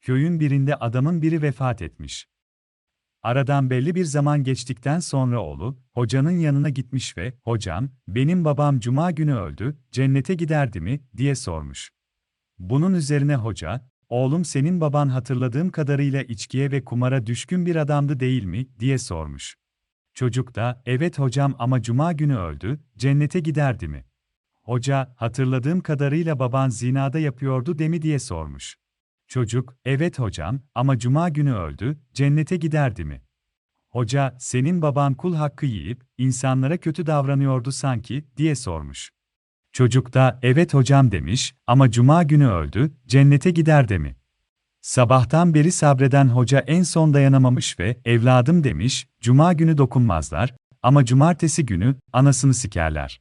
Köyün birinde adamın biri vefat etmiş. Aradan belli bir zaman geçtikten sonra oğlu, hocanın yanına gitmiş ve, hocam, benim babam cuma günü öldü, cennete giderdi mi, diye sormuş. Bunun üzerine hoca, oğlum senin baban hatırladığım kadarıyla içkiye ve kumara düşkün bir adamdı değil mi, diye sormuş. Çocuk da, evet hocam ama cuma günü öldü, cennete giderdi mi? Hoca, hatırladığım kadarıyla baban zinada yapıyordu demi diye sormuş. Çocuk, evet hocam ama cuma günü öldü, cennete giderdi mi? Hoca, senin baban kul hakkı yiyip, insanlara kötü davranıyordu sanki, diye sormuş. Çocuk da, evet hocam demiş, ama cuma günü öldü, cennete gider de mi? Sabahtan beri sabreden hoca en son dayanamamış ve, evladım demiş, cuma günü dokunmazlar, ama cumartesi günü, anasını sikerler.